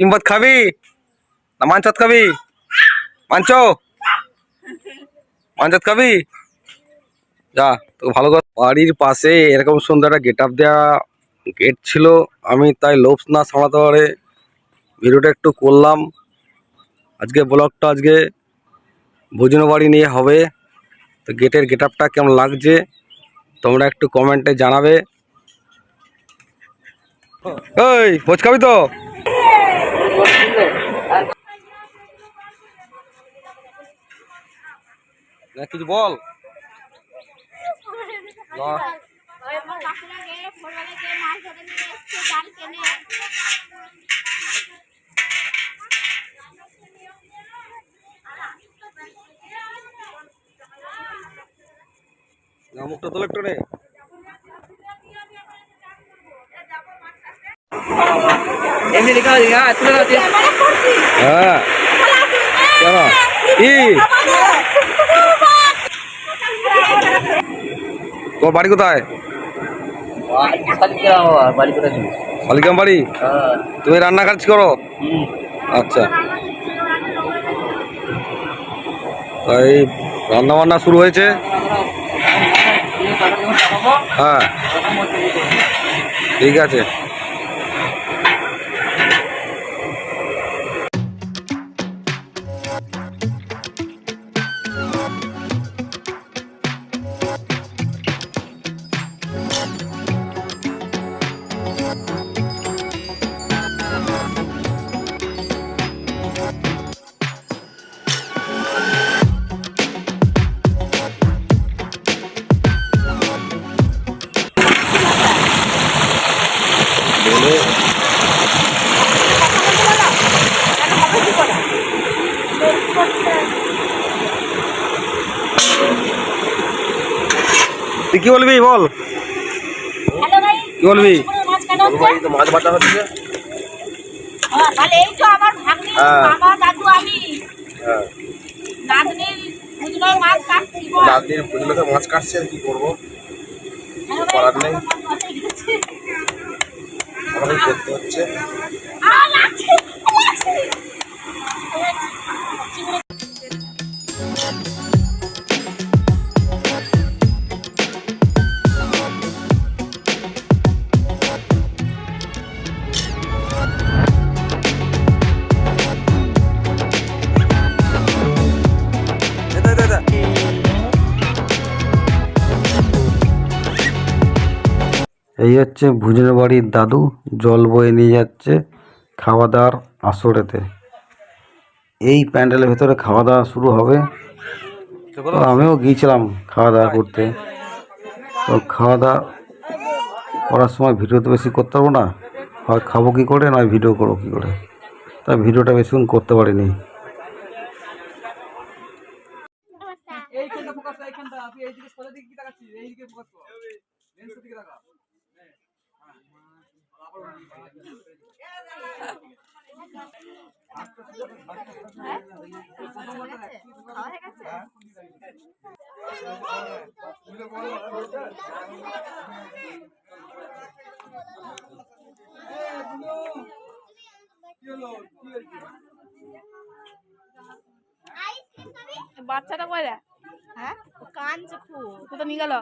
ডিম্বত খাবি? না মাঞ্চত খাবি? মাঞ্চ মাঞ্চত খাবি? যা, তোকে ভালো কথা বাড়ির পাশে এরকম সুন্দর একটা গেট আপ দেওয়া গেট ছিল। আমি তাই লোভ না সামলাতে পারে। ভিডিওটা একটু করলাম। আজকে ব্লগটা আজকে ভোজন বাড়ি নিয়ে হবে। তো গেটের গেট আপটা কেমন লাগছে, তোমরা একটু কমেন্টে জানাবে। ওই ভোজ খাবি তো? কিছু বল। মুখটা তোলে একটু রে এমনি লেখা আছে হ্যাঁ তুলে দাও হ্যাঁ। কেন? কি তোমার বাড়ি কোথায়? বাড়ি শালিগ্রাম বাড়ি তুমি রান্না কাজ করো? আচ্ছা। তাই রান্না বান্না শুরু হয়েছে। হ্যাঁ। ঠিক আছে। তুই কি বলবি বল কি বলবি মাছ বাটা হচ্ছে তাহলে এই তো আমার ভাগ্নি হ্যাঁ। বাবা দাদু আমি হ্যাঁ নাতনির বুঝলো মাছ কাটছি মাছ আর কি করব করার নেই। আমাদের করতে হচ্ছে লাগছে। এই হচ্ছে ভুজনের বাড়ির দাদু জল বয়ে নিয়ে যাচ্ছে খাওয়া দাওয়ার আসরেতে। এই প্যান্ডেলের ভেতরে খাওয়া দাওয়া শুরু হবে। তো আমিও গিয়েছিলাম খাওয়া দাওয়া করতে। তো খাওয়া দাওয়া করার সময় ভিডিও তো বেশি করতে পারব না। হয় খাব কী করে নয় ভিডিও করব কী করে। তাই ভিডিওটা বেশিক্ষণ করতে পারিনি। এইখানটা ফোকাস এইখানটা তুই এইদিকে সোজা দিকে এইদিকে ফোকাস কর। লেন্সের দিকে তাকা। বাচ্চাটা কয়রা হ্যাঁ? ও কানছে খুব। কোথা নিয়ে গেল?